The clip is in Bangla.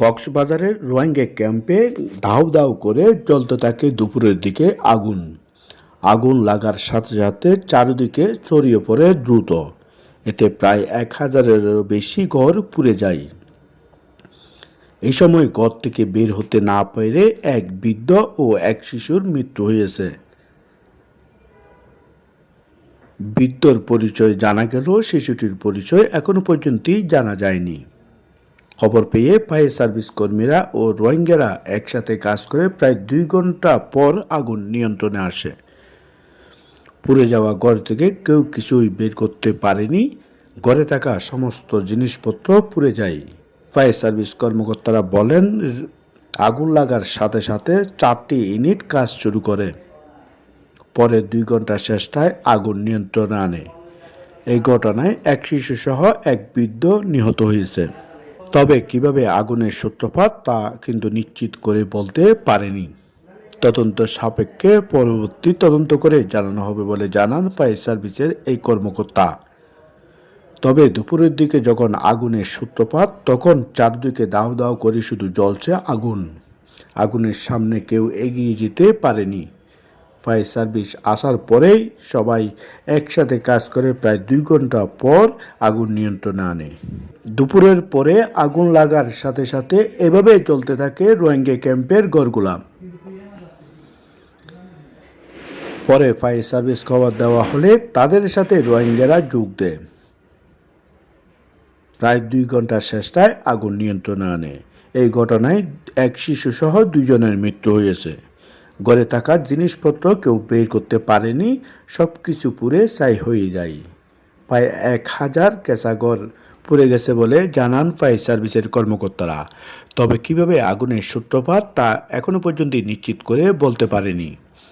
কক্সবাজারের রোয়াঙ্গে ক্যাম্পে দাউ দাউ করে জ্বলতে থাকে দুপুরের দিকে আগুন। আগুন লাগার সাথে সাথে চারিদিকে ছড়িয়ে পড়ে দ্রুত। এতে প্রায় এক হাজারেরও বেশি ঘর পুড়ে যায়। এই সময় ঘর থেকে বের হতে না পেরে এক বৃদ্ধ ও এক শিশুর মৃত্যু হয়েছে। বৃদ্ধর পরিচয় জানা গেল শিশুটির পরিচয় এখনও পর্যন্তই জানা যায়নি। খবর পেয়ে ফায়ার সার্ভিস কর্মীরা ও রোহিঙ্গারা একসাথে কাজ করে প্রায় দুই ঘণ্টা পর আগুন নিয়ন্ত্রণে আসে। পুড়ে যাওয়া ঘর থেকে কেউ কিছুই বের করতে পারেনি। ঘরে থাকা সমস্ত জিনিসপত্র পুড়ে যায়। ফায়ার সার্ভিস কর্মকর্তারা বলেন, আগুন লাগার সাথে সাথে চারটি ইউনিট কাজ শুরু করে। পরে দুই ঘণ্টা চেষ্টায় আগুন নিয়ন্ত্রণে আনে। এই ঘটনায় এক শিশুসহ এক বৃদ্ধ নিহত হয়েছে তবে কীভাবে আগুনের সূত্রপাত তা কিন্তু নিশ্চিত করে বলতে পারেনি। তদন্ত সাপেক্ষে পরবর্তী তদন্ত করে জানানো হবে বলে জানান ফায়ার সার্ভিসের এই কর্মকর্তা। তবে দুপুরের দিকে যখন আগুনের সূত্রপাত, তখন চারদিকে দাও দাও করে শুধু জ্বলছে আগুন। আগুনের সামনে কেউ এগিয়ে যেতে পারেনি। ফায়ার সার্ভিস আসার পরেই সবাই একসাথে কাজ করে প্রায় দুই ঘণ্টা পর আগুন নিয়ন্ত্রণে আনে। দুপুরের পরে আগুন লাগার সাথে সাথে এভাবে চলতে থাকে রোহিঙ্গা ক্যাম্পের ঘরগুলা পরে ফায়ার সার্ভিস খবর দেওয়া হলে তাদের সাথে রোহিঙ্গারা যোগ দেয়। প্রায় দুই ঘণ্টার চেষ্টায় আগুন নিয়ন্ত্রণে আনে। এই ঘটনায় এক শিশুসহ দুজনের মৃত্যু হয়েছে। ঘরে থাকা জিনিসপত্র কেউ বের করতে পারেনি সব কিছু পুড়ে ছাই হয়ে যায়। প্রায় এক হাজার কেঁচাঘর পুড়ে গেছে বলে জানান ফায়ার সার্ভিসের কর্মকর্তারা। তবে কীভাবে আগুনের সূত্রপাত তা এখনও পর্যন্ত নিশ্চিত করে বলতে পারেনি।